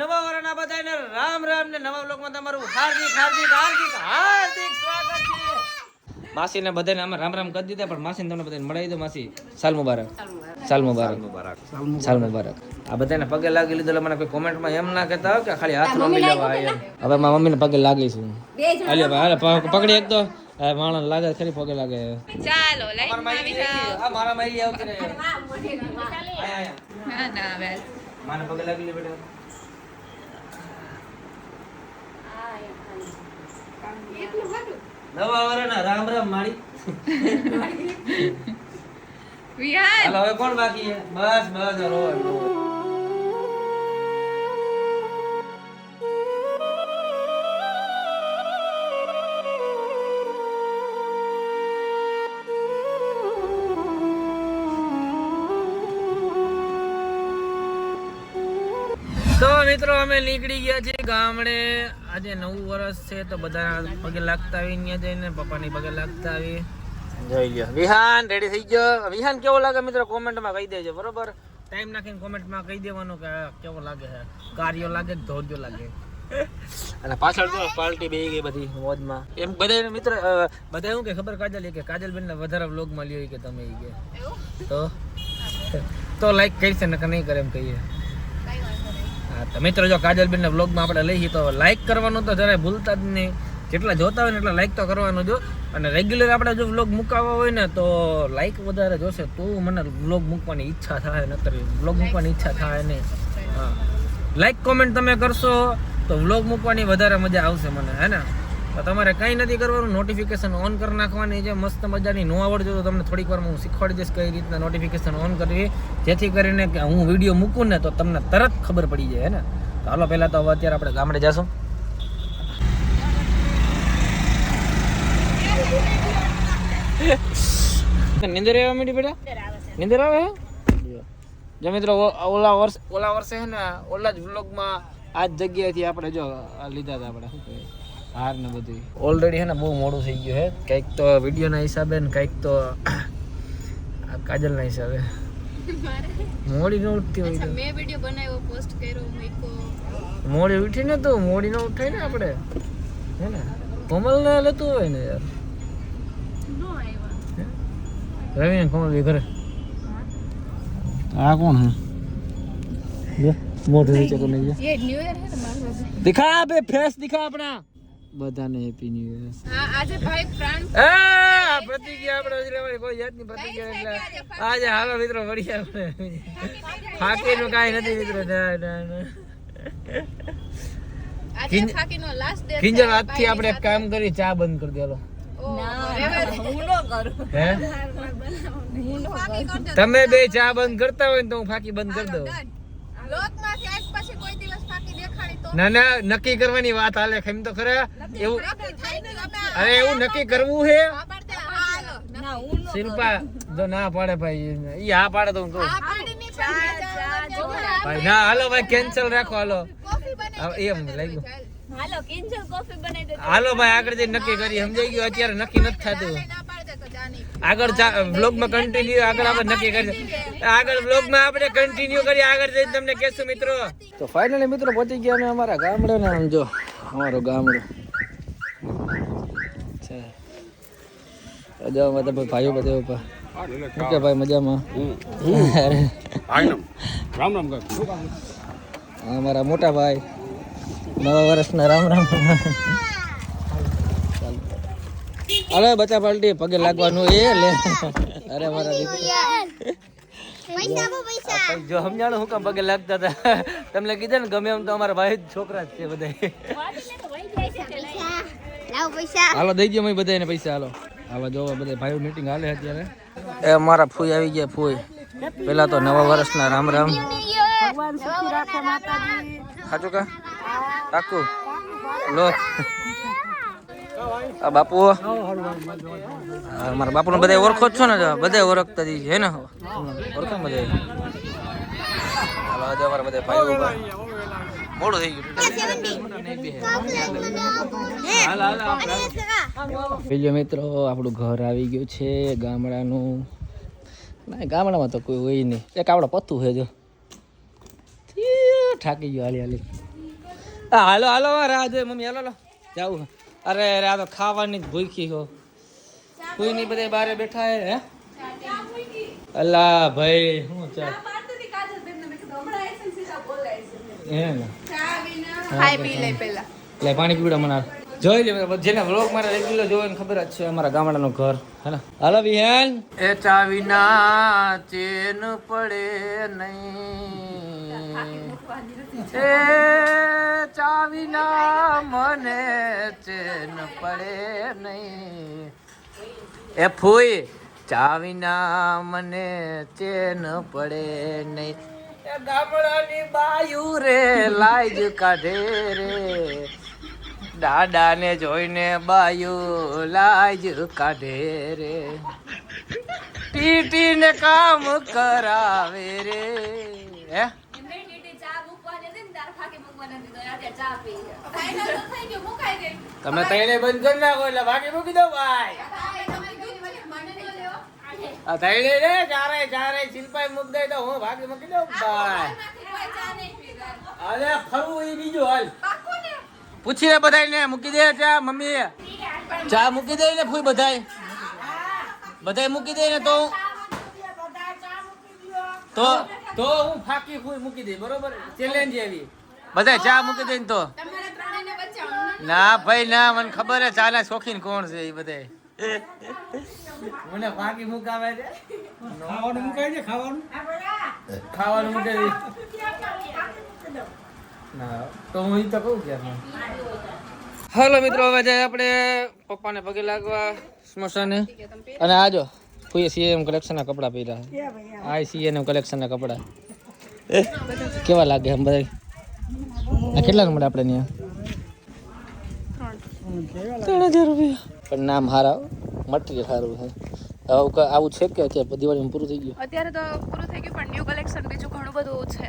નવા વર્ષના બધાને રામ રામ ને નવા બ્લોગમાં તમારું હાર્દિક હાર્દિક હાર્દિક હાર્દિક સ્વાગત છે. માસીને બધાને અમે રામ રામ કરી દીધા પણ માસીને તમને બધાને મળાવી દો માસી. સાલ મુબારક. સાલ મુબારક. સાલ મુબારક. આ બધાને પગે લાગી લીધો મને કોઈ કોમેન્ટમાં એમ ના કહેતા કે ખાલી હાથ મમ્મી લેવા આવ્યા હવે મારા મમ્મીને પગે લાગીશું હાલે ભાઈ હાલે પકડી એક તો. માણસ લાગે ખરી પગે લાગે. ચાલો મારા મારી આવતી ના ના માને પગે લાગી લે બેટા. નવા વરના રામ રામ માળી. વિહાન. હવે કોણ બાકી છે? બસ બસ રો રો. તો મિત્રો અમે નીકળી ગયા છીએ ગામડે. આજે નવું વર્ષ છે તો બધા પગે લાગતા આવી ત્યાં જઈને પપ્પાની પગે લાગતા આવી જોઈ લ્યો. વિહાન રેડી થઈ ગયો? વિહાન કેવો લાગે મિત્રો? કોમેન્ટમાં કહી દેજો બરોબર? ટાઈમ નાખીને કોમેન્ટમાં કહી દેવાનું કે કેવો લાગે છે? કાર્યો લાગે ધોધ્યો ધોર્યો લાગે? અને પાછળ તો પાર્ટી બે ગઈ બધી મોજમાં. એમ બધા મિત્ર બધા એવું કે ખબર કાજલ કે કાજલ ને વધારે વ્લોગમાં લ્યો ઈ કે તમે કે. તો? તો લાઈક કરશે ને નહીં કરે એમ કહીએ. તો મિત્રો જો કાજલબેન બ્લોગમાં વ્લોગમાં આપણે લઈએ તો લાઈક કરવાનું તો જરાય ભૂલતા જ નહીં. જેટલા જોતા હોય ને એટલા લાઈક તો કરવાનું જો. અને રેગ્યુલર આપણે જો વ્લોગ મુકાવવા હોય ને તો લાઈક વધારે જોશે તો મને વ્લોગ મૂકવાની ઈચ્છા થાય નકર વ્લોગ મૂકવાની ઈચ્છા થાય નહીં. હા. લાઈક કોમેન્ટ તમે કરશો તો વ્લોગ મૂકવાની વધારે મજા આવશે મને હે ને? તો તમારે કંઈ નથી કરવાનું નોટિફિકેશન ઓન કરી નાખવાની છે. મસ્ત મજાની ન આવડજો તો તમને થોડીક વારમાં હું શીખવાડી દઈશ કઈ રીતના નોટિફિકેશન ઓન કરવી. જેથી કરીને કે હું વીડિયો મૂકું ને તો તમને તરત ખબર પડી જાય, હે ને? તો હાલો, પહેલાં તો હવે અત્યારે આપણે ગામડે જશું. નિંદર આવવા મીડી બેટા? નિંદર આવે, હે? જો મિત્રો ઓલા વર્ષ ઓલા વર્ષે છે ને, ઓલા જ વ્લોગમાં આ જ જગ્યાએથી આપણે જો લીધા હતા આપણે. હાર ને બધું ઓલરેડી હે ને બહુ મોડું થઈ ગયું હે. કંઈક તો વિડીયોના હિસાબે ને કંઈક તો કાજલના હિસાબે. મોડી ન ઉઠતી હોય મેં વીડિયો બનાવ્યો પોસ્ટ કર્યો મોડી ઉઠી ને તું મોડી ન ઉઠાય ને આપણે હે ને? કોમલ ને લેતું હોય ને યાર. રવિને કોમલ બી ઘરે. આ કોણ હે? મોઢું નીચે કરી દેખા દિખા બે ફેસ દિખા આપણા. બધાને હેપી ન્યુ યર હા આજે ભાઈ પ્રાણ એ પ્રતિજ્ઞા આપણે લેવાની કોઈ જાતની પ્રતિજ્ઞા એટલે આજે હાલો મિત્રો વળી આપણે. ફાકી નું કાઈ નથી મિત્રો ના ના ના. આજે ફાકી નો લાસ્ટ ડે કિંજર આજથી આપણે એક કામ કરી ચા બંધ કરી દેલો. તમે બે ચા બંધ કરતા હોય ને તો હું ફાકી બંધ કરી દઉં. ના ના નક્કી કરવાની વાત હાલે એમ તો ખરા. એવું અરે એવું નક્કી કરવું ના શિલ્પા જો ના પાડે ભાઈ ઈ હા પાડે તો હું કહું. ભાઈ ના હાલો ભાઈ કેન્સલ રાખો હાલો. હવે એમ બનાવી દે. હાલો ભાઈ આગળ જઈને નક્કી કરી સમજાઈ ગયું? અત્યારે નક્કી નથી થતું. આગળ બ્લોગમાં કન્ટિન્યુ આગળ આપણે નક્કી કરી આગળ બ્લોગમાં આપણે કન્ટિન્યુ કરી આગળ જઈને તમને કહેશું મિત્રો. તો ફાઇનલી મિત્રો પહોંચી ગયા અમે અમારા ગામડે ને આમ જો અમારું ગામડું. જો બધા ભાઈઓ બધા ઉપર ઓકે ભાઈ મજામાં? રામ રામ અમારા મોટા ભાઈ. નવા વર્ષના રામ રામ. અરે બચા પાલટી પગે લાગવાનું એ લે. અરે મારા દીકરા. જો સમજાણો હું કામ પગે લાગતા હતા? તમને કીધું ને ગમે એમ તો અમારા ભાઈ જ છોકરા જ છે બધા હાલો દઈ દો મેં બધાને પૈસા હાલો. હાલો જો બધા ભાઈઓ મીટિંગ હાલે અત્યારે. એ અમારા ફૂઈ આવી ગયા ફૂઈ. પેલા તો નવા વર્ષના રામ રામ. સાચું કા? કાકુ. લો. બાપુ. મારા બાપુ બધા ઓળખો જ છો ને બધા ઓળખતા જ છે ને ઓળખો ને બધા અમારા ભાઈઓ ઊભા. મોડું થઈ ગયું. બીજો મિત્રો આપણું ઘર આવી ગયું છે ગામડાનું. ના ગામડામાં તો કોઈ હોય નહીં. એક આપણો પત્તું છે જો. થાકી ગયો હાલી હાલી. હાલો હાલો રાહ જોઈએ મમ્મી હાલો હાલો. જાવું અરે અરે આ તો ખાવાની જ ભૂખી હો. કોઈ નહીં બધા બારે બેઠા હે હે? અલ્લા ભાઈ શું ચા? હે ને લે એટલે પાણી પીવડા મને જોઈ લે જેને વ્લોગ મારા રેગ્યુલર જોવે ને ખબર જ છે અમારા ગામડાનું ઘર. હેને હાલો વિહાન એ ચા વિના ચેન પડે નહીં. ચાવીના મને ચેન પડે નહીં. એ ફૂઈ, ચાવીના મને ચેન પડે નહીં. ગામડાની બાયુ રે લાજ કાઢે રે. દાદાને જોઈને બાયુ લાજ કાઢે રે. ટીટીને કામ કરાવે રે. હે ફાઇનલ તો થઈ ગયું મુકાઈ ગઈ તમે તઈને બંધ કરી નાખો એટલે ભાગી મૂકી દો ભાઈ. તઈને રે ચારે ચારે ચિંપાઈ મૂકી દે તો હું ભાગી મૂકી દઉં ભાઈ. અરે ખરું એ બીજું હાલ. પૂછી ને. પૂછીને બધાને મૂકી દે ચા મમ્મી ચા મૂકી દે ને ફૂઈ બધાય. બધાય મૂકી દે ને તો તો તો હું ફાકી ફૂઈ મૂકી દે બરોબર? ચેલેન્જ એવી બધાય ચા મૂકી દે ને તો ના ભાઈ ના મને ખબર છે ચા ના શોખીન કોણ છે એ બધાય. મને ફાકી મુકાવે છે ખાવાનું મુકાય છે ખાવાનું? ખાવાનું મૂકે છે ના તો હું તો કહું કે હાલો મિત્રો હવે જાય આપણે પપ્પાને પગે લાગવા સ્મશાને. અને આજો કોઈ સીએમ કલેક્શનના કપડાં પહેર્યા આ સીએમ કલેક્શનના કપડાં. કેવા લાગે આમ બધા આ કેટલા મળે આપણે ત્યાં ત્રણ હજાર રૂપિયા. પણ નામ હારા મટીરિયલ સારું છે. હવે આવું છે કે અત્યારે દિવાળીમાં પૂરું થઈ ગયું? અત્યારે તો પૂરું થઈ ગયું પણ ન્યુ કલેક્શન બીજું ઘણું બધું છે.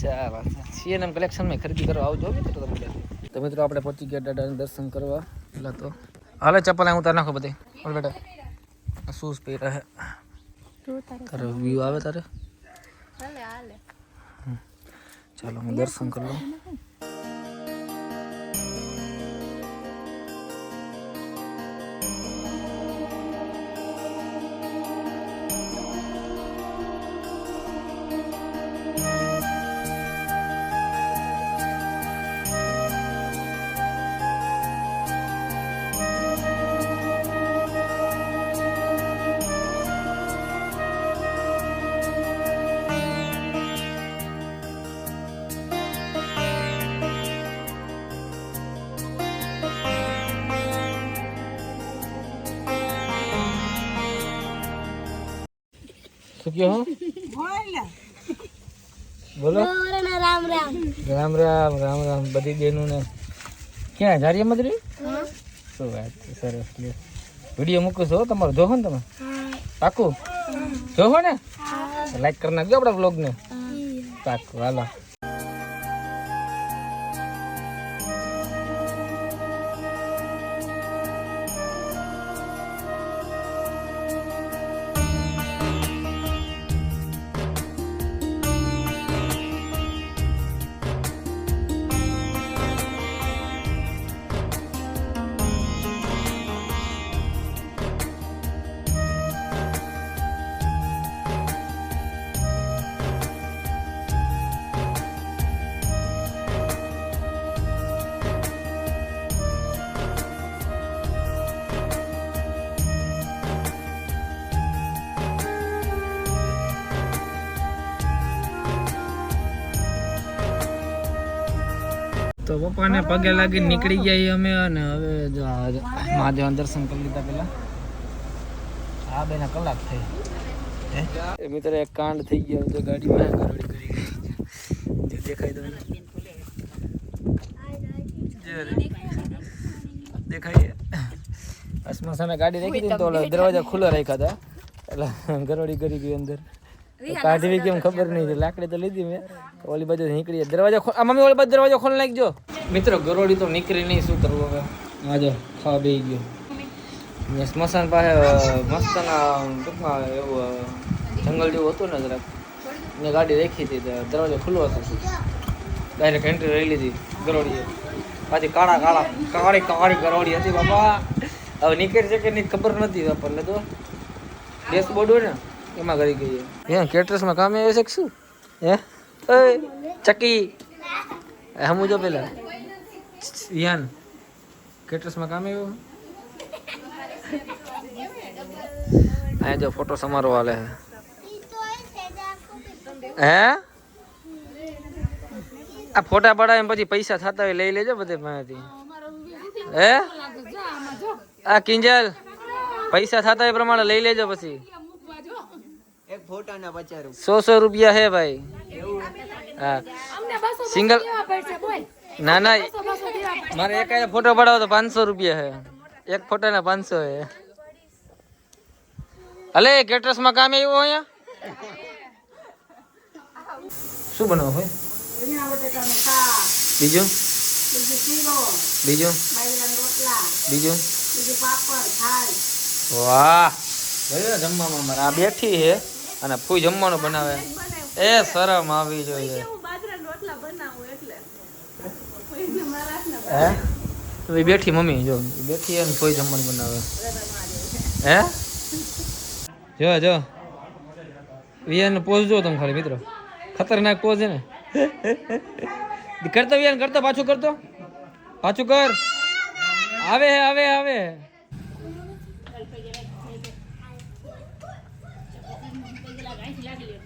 ચાલો સીએનએમ કલેક્શનમાં ખરીદી કરવા આવજો મિત્રો તમે તો મિત્રો આપણે પહોંચી ગયા દાદાને દર્શન કરવા. પેલા તો હાલે ચપ્પલ અહીં તાર નાખો બધે. બેટા. શૂઝ પહેર્યા હે તારે. વ્યૂ આવે તારે? ચાલો હું દર્શન કરી લઉં હો? બોલો. રામ રામ. રામ રામ બધી બેનું ને ક્યાં જારીએ મદરી? શું વાત છે સરસ લ્યો. વીડિયો મૂકું છો તમારો. જોહો ને તમે. પાકું? જોહો ને? લાઈક કરી નાખજો આપણા બ્લોગ ને. પાકું હાલો. તો પપ્પાને પગે લાગીને નીકળી ગયા અમે અને હવે જો મહાદેવના દર્શન કરી લીધા પેલા આ બેના કલાક થઈ મિત્ર એક કાંડ થઈ ગયો તો ગાડીમાં ગરડી કરી ગઈ જે દેખાય તો દેખાય. અસમા સામે ગાડી રાખી દીધી તો દરવાજા ખુલ્લા રાખ્યા હતા. એટલે ગરોડી કરી ગઈ અંદર. કાઢવી કેમ ખબર નહીં લાકડી તો લીધી મેં. ઓલી બાજુ નીકળી દરવાજા ખોલ આ મમ્મી ઓલી બાજુ દરવાજો ખોલ નાખજો. મિત્રો ગરોડી તો નીકળી નહીં શું કરવું હવે? આજો ખાવા બે ગયો. ને સ્મશાન પાસે અ, ટૂંકમાં એવું જંગલ જેવું હતું ને જરાક. મેં ગાડી રાખી હતી દરવાજો ખુલ્લો હતો. ડાયરેક્ટ એન્ટ્રી રહી લીધી ગરોડી પાછી કાળા કાળા કાળી કાળી ગરોડી હતી બાપા. હવે નીકળી છે કે નહીં ખબર નથી આપણને તો. ડેશબોર્ડ હોય ને? એમાં કરી ગઈ હે કેટરસમાં કામે આવે છે કે શું? હે? ઓય ચકી. હમું જો પેલા. યાન કેટરસમાં કામે આવ્યો? અહીંયા જો ફોટો સમારોહ હાલે છે. હે? આ ફોટા પડાવે પછી પૈસા થતા હોય લઈ લેજો બધે પાસેથી. હે? આ કિંજલ પૈસા થતા એ પ્રમાણે લઈ લેજો પછી એક ફોટાના પચાસ રૂપિયા સો સો રૂપિયા હે ભાઈ. હા. સિંગલ ના ના. મારે એક આયા ફોટો પડાવો તો પાંચસો રૂપિયા હે. એક ફોટાના પાંચસો હે. અલે કેટરસમાં કામ આવ્યો અહીંયા? શું બનાવો ભાઈ? બીજું? બીજું? બીજું? વાહ. ભાઈ જમવામાં મારે. આ બેઠી છે અને ફૂઈ જમવાનું બનાવે. એ શરમ આવી જોઈએ. હે તો એ બેઠી મમ્મી જો. બેઠી અને ફૂઈ જમવાનું બનાવે. હે? જો જો. વિયાન પોઝ જો તમે ખાલી મિત્રો. ખતરનાક પોઝ છે ને. કરતો વિયાન કરતો પાછું કરતો. પાછું કર. આવે હે આવે હે, આવે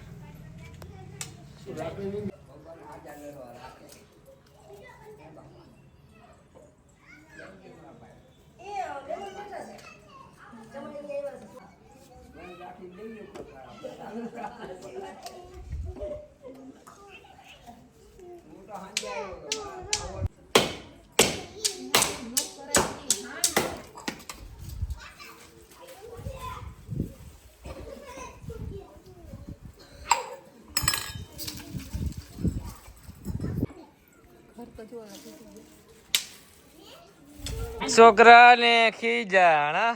છોકરાને ખીજાણા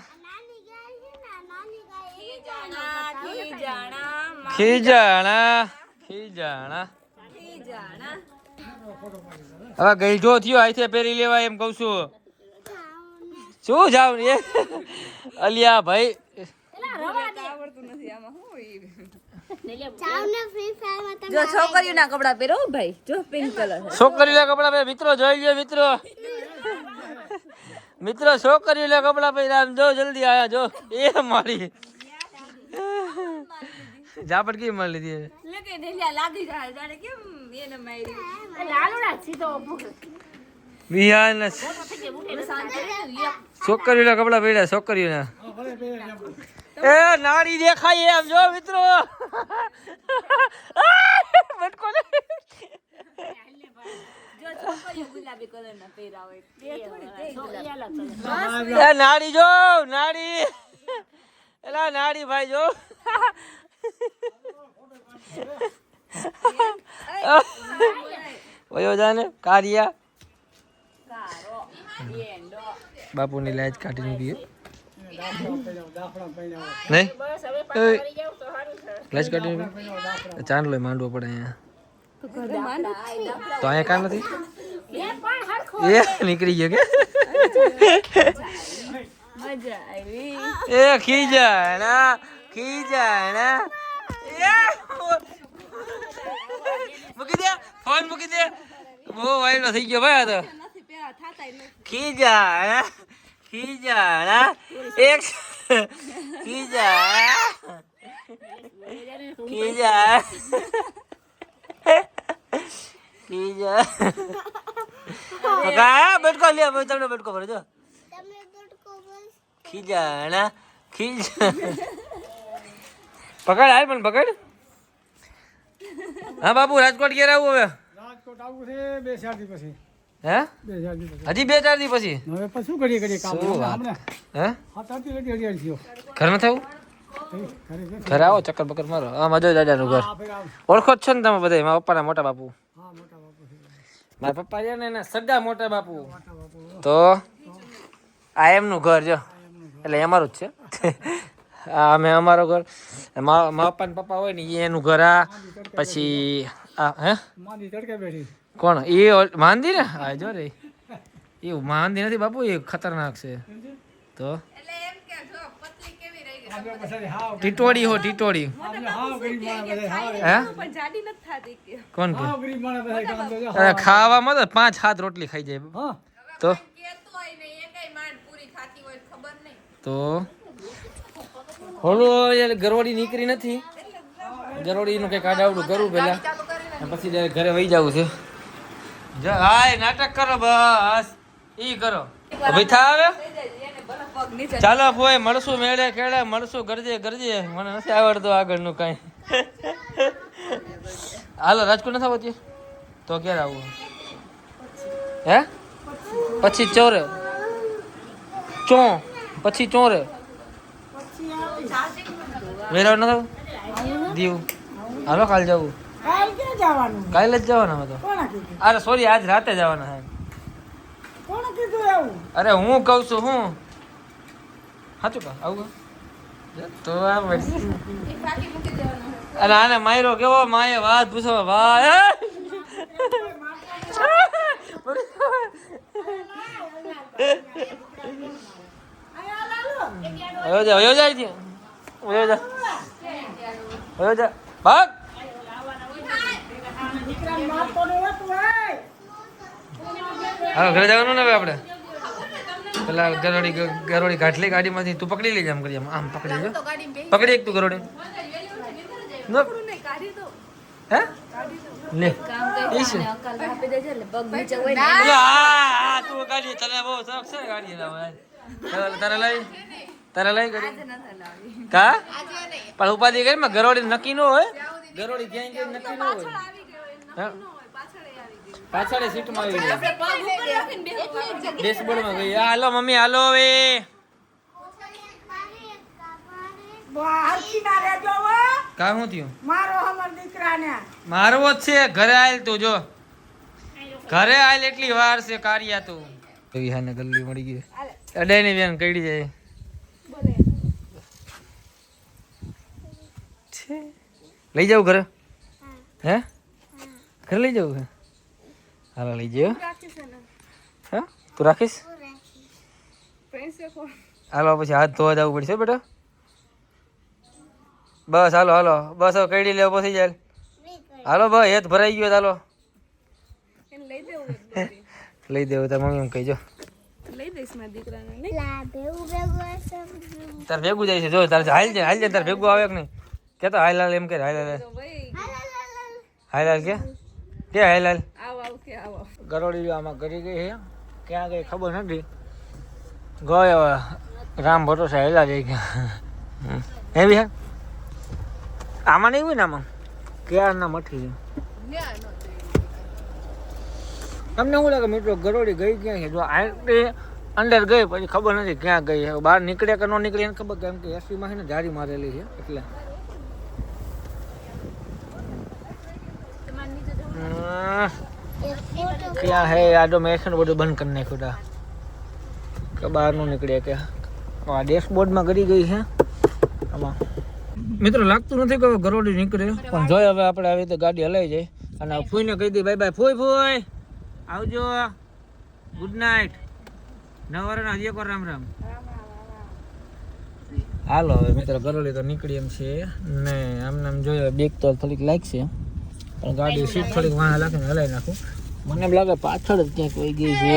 ખીજાણા ખીજાણા હવે ગઈઢો થયો આઈથે પહેરી લેવા એમ કઉ છું. શું જાવ અલિયા ભાઈ જો છોકરીઓના કપડા પહેરો ભાઈ. જો પિંક કલર છોકરીના કપડા પહેરો. મિત્રો જોઈ લ્યો મિત્રો. મિત્રો છોકરીઓના કપડા પહેરા આમ જો જલ્દી આયા જો. એ મારી. ઝાપટ કેમ મારી લીધી લગે જાય જાણે કેમ એને મારી બિહાર છોકરીઓના કપડા પહેર્યા છોકરીઓના એ નાડી દેખાય એમ જો મિત્રો. બટકો નાડી જો, નાડી. એલા નાડી ભાઈ જો. ઓયો જાને કારિયા. બાપુની લાજ કાઢી મૂકી નહીં? લાજ કાઢી ચાંદલો માંડવો પડે અહીંયા. તો અહીંયા કાં નથી? એ નીકળી ગયો કે? ખી જાય એ ખીજાણા ખીજાણા એ મૂકી દે ફોન મૂકી દે. બહુ થઈ ગયો ભાઈ આ તો. નથી પહેરા થાતા ખીજાણા ખીજાણા એક ખીજાણા ખીજા ખીજા પકા બેટકો લે હવે તમને બેટકો ભરે જો ખીજાણા ખીજા પકડ હાલ પણ પકડ હા બાબુ રાજકોટ ઘેર આવું હવે રાજકોટ આવું છે બે ચાર દી પછી હે? હજી બે ચાર દી પછી? હવે પછી શું કરીએ કરીએ કામ? શું હે? અઢી થયો. ઘર ન થયું? ઘરે આવો ચક્કર બક્કર મારો. આ મજો દાદાનું ઘર. ઓળખો જ છો ને તમે બધા મારા પપ્પાના મોટા બાપુ. મોટા બાપુ મારા પપ્પા રહ્યા ને એના સગા મોટા બાપુ. તો આ એમનું ઘર જો. એટલે અમારું જ છે. આ અમે અમારો ઘર. મા મા પપ્પા ને પપ્પા હોય ને એનું ઘર આ. પછી આ હે? તડકે બેઠી. કોણ? એ માંદી ને? હા જો રે. એ માંદી નથી બાપુ એ ખતરનાક છે. તો? એટલે એમ કે જો પતલી કેવી રહી ગઈ? આપણે પછી હાવ ટીટોડી હો ટીટોડી. કોણ અરે ખાવામાં તો પાંચ હાથ રોટલી ખાઈ જાય. હા. તો? તો? હોલો યાર ગરોડી નીકળી નથી. ગરોડીનું કંઈક આડાવડું કરું પેલા અને પછી જયારે ઘરે વહી જવું છે. હાય નાટક કરો બસ. ઈ કરો. થા આવે ચાલો, ભોય, મળશું મેળે કેળે મળશું ગરજે ગરજે. મને નથી આવડતું આગળનું કાંઈ. હાલો, રાજકોટ નથી આવતી તો ક્યારે આવું? હે? પછી ચોરે. ચો, પછી ચોરે. વેરાવ ન થવું દીવ. હાલો, કાલ જવું. જવાનું? કાલે જ જવાના કોણે કીધું? અરે સોરી આજ રાતે જવાના છે. કોણે કીધું એવું? અરે હું કહું છું હું. સાચું કા આવું તો આ. અને આને માયરો કેવો? માયે વાત પૂછો ભાઈ! વયો જા વયો જા જા ભાગ દીકરાને મારતો નહીં હો તું, હે. હાલો ઘરે જવાનું ને હવે આપણે? પેલા ગરોડી ગરોડી કાઢલી ગાડીમાંથી તું પકડી લેજે આમ કરી આમ આમ પકડી લેજો પકડી એક તું ગરોડી હે? લે. આ, તું ગાડી તને બહુ શોખ છે ગાડી લાવવાનો. તારે લઈ તારે લઈ ગાડી? કા? પણ ઉપાધિ કરી ગરોડી નક્કી ન હોય. ગરોડી ક્યાંય નક્કી ન હોય? પાછળ સીટમાં આવી ગઈ. ડેશબોર્ડમાં ગઈ. હાલો મમ્મી હાલો હવે. હો. કા શું થયું? મારો હમર દીકરાને મારવો જ છે. ઘરે આવેલ તું જો. ઘરે આવેલ એટલી વાર છે કારિયા તું. વિહાને ગલ્લી મળી ગઈ. અડાઈ ની બેન કઈડી જાય. લઈ જાવ ઘરે? હે? ઘરે લઈ જવું છે હાલો લઈ જયો હા તું રાખીશ હાલો પછી હાથ ધોવા જવું પડશે બેટા બસ હાલો હાલો બસ હવે કઈડી લેવો પછી જાય હાલો ભાઈ હેત ભરાઈ ગયો હાલો લઈ દેવું તાર મમ્મી એમ કહીજો તાર ભેગું જાય છે જો તારે હાલ જાય હાલ જાય તાર ભેગું આવે કે નહીં કે તો હાલ હાલ એમ કે હાલ હાલ હાલ હાલ કે કે હેલાલ આવ હાલ ગરોડી આમાં કરી ગઈ છે. ક્યાં ગઈ ખબર નથી. ગયો રામ ભરોસે હેલા જઈ ગયા. એવી હે આમાં નહીં હોય ને આમાં? ક્યાં ના મઠી તમને શું લાગે મિત્રો ગરોડી ગઈ ક્યાં છે? જો આટલી અંદર ગઈ પછી ખબર નથી ક્યાં ગઈ બહાર નીકળે કે ન નીકળે એને ખબર કેમ કે એસીમાં છે ને જારી મારેલી છે એટલે. હે આ તો મેં છે બધું બંધ કરી નાખ્યું તા કે બહારનું નીકળે કે આ ડેશબોર્ડમાં કરી ગઈ છે આમાં મિત્રો લાગતું નથી કે ગરોડી નીકળે. પણ જોઈ હવે આપણે આવી રીતે ગાડી હલાઈ જાય અને ફૂઈને કહી દઈ બાય બાય, ફૂઈ ફૂઈ. આવજો. ગુડ નાઇટ નવરા હજી એકવાર રામ રામ. હાલો, હવે મિત્રો ગરોડી તો નીકળી એમ છે. ને આમ જોયો બેગ તો થોડીક લાગશે. પણ ગાડી સીટ થોડીક વાહ લાખીને હલાવી નાખું. મને એમ લાગે પાછળ જ ક્યાંક વહી ગઈ છે.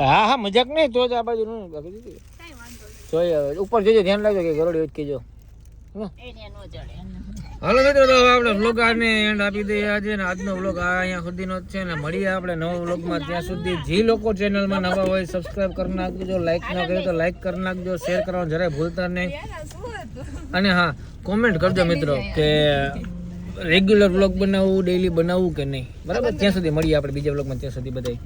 હા હા મજાક નહીં તો જ આ બાજુ નું બાકી દીધી. જોઈએ હવે ઉપર જોજો ધ્યાન લાગજો કે ગરોડી વચ્ચે જો? હાલો મિત્રો તો આપણે વ્લોગ આને એન્ડ આપી દઈએ આજે ને આજનો વ્લોગ આ અહીંયા સુધીનો જ છે ને મળીએ આપણે નવો વ્લોગમાં ત્યાં સુધી જે લોકો ચેનલમાં નવા હોય સબસ્ક્રાઇબ કરી નાખજો લાઈક ન કર્યું તો લાઈક કરી નાખજો શેર કરવાનું જરાય ભૂલતા નહીં. અને હા કોમેન્ટ કરજો મિત્રો કે રેગ્યુલર વ્લોગ બનાવવું ડેઈલી બનાવવું કે નહીં? બરાબર? ત્યાં સુધી મળીએ આપણે બીજા વ્લોગમાં ત્યાં સુધી બધાય.